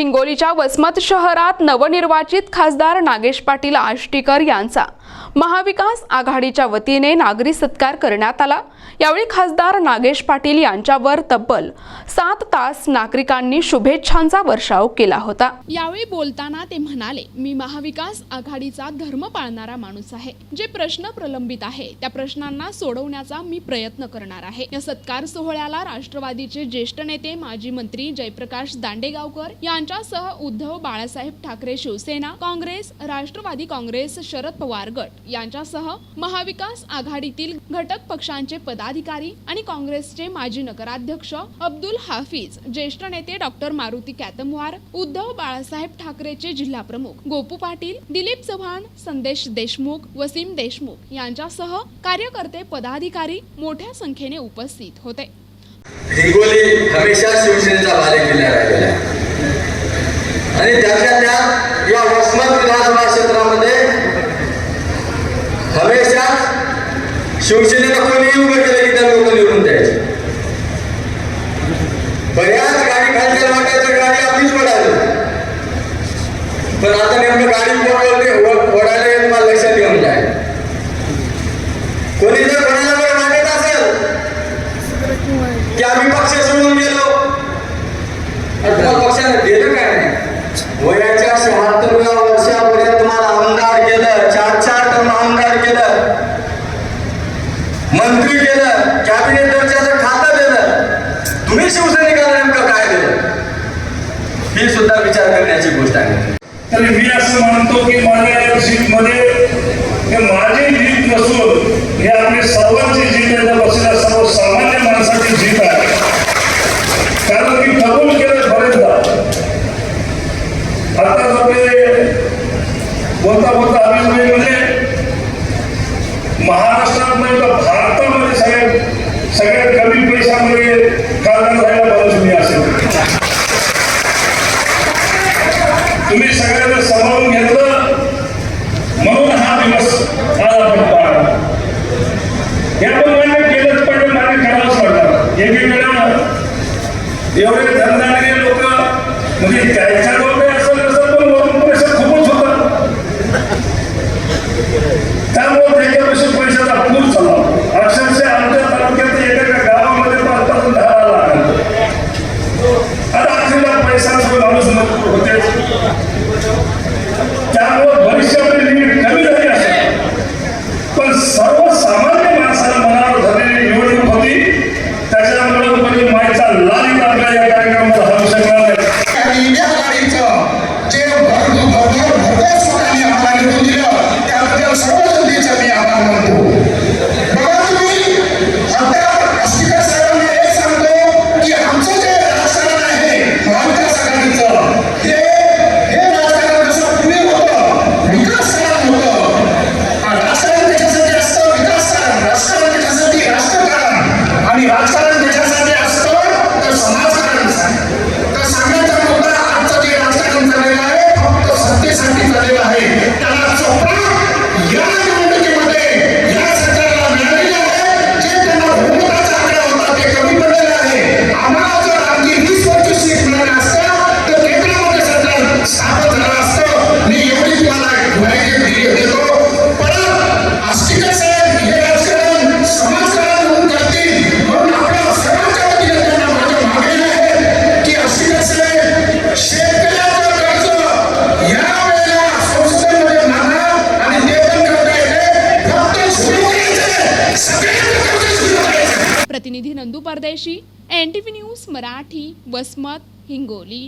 हिंगोलीच्या वसमत शहरात नवनिर्वाचित खासदार नागेश पाटील आष्टीकर यांचा. महाविकास आघाडीच्या वतीने नागरी सत्कार करण्यात आला. यावेळी खासदार नागेश पाटील यांच्यावर तब्बल सात तास नागरिकांनी शुभेच्छांचा वर्षाव केला होता. यावेळी बोलताना ते म्हणाले मी महाविकास आघाडीचा धर्म पाळणारा माणूस आहे. जे प्रश्न प्रलंबित आहे त्या प्रश्नांना सोडवण्याचा मी प्रयत्न करणार आहे. या सत्कार सोहळ्याला राष्ट्रवादीचे ज्येष्ठ नेते माजी मंत्री जयप्रकाश दांडेगावकर यांच्यासह उद्धव बाळासाहेब ठाकरे शिवसेना काँग्रेस राष्ट्रवादी काँग्रेस शरद पवार गट यांच्यासह महाविकास आघाडीतील घटक पक्षांचे पदाधिकारी आणि काँग्रेसचे माजी नगराध्यक्ष अब्दुल हाफिज ज्येष्ठ नेते डॉक्टर मारुती कॅतमवार उद्धव बाळासाहेब ठाकरेचे जिल्हा प्रमुख गोपू पाटील दिलीप चव्हाण संदेश देशमुख वसीम देशमुख यांच्यासह कार्यकर्ते पदाधिकारी मोठ्या संख्येने उपस्थित होते. हिंगोली हमेशा हमेशा शिवसेनेला कोणी उभं केलं की त्या लोक निवडून द्यायचे? बऱ्याच गाडी खालच्या वाटायच्या गाडी आपलीच पडायची पण आता नेमकं गाडी कोण ओढते ओढायला हे तुम्हाला लक्षात घेऊन जाय कोणी जर कोणाला जर वाटत असेल की आम्ही पक्ष सोडून गेलो आता पक्षाला पक्षाने दिलं काय नाही? वयाच्या शहात्तर गोष्ट आहे. तर मी असं म्हणतो की एवढे धनधान्य लोक म्हणजे त्यांच्याकडून కార్యక్రమం Nandu Pardeshi N T V news Marathi Vasmat Hingoli.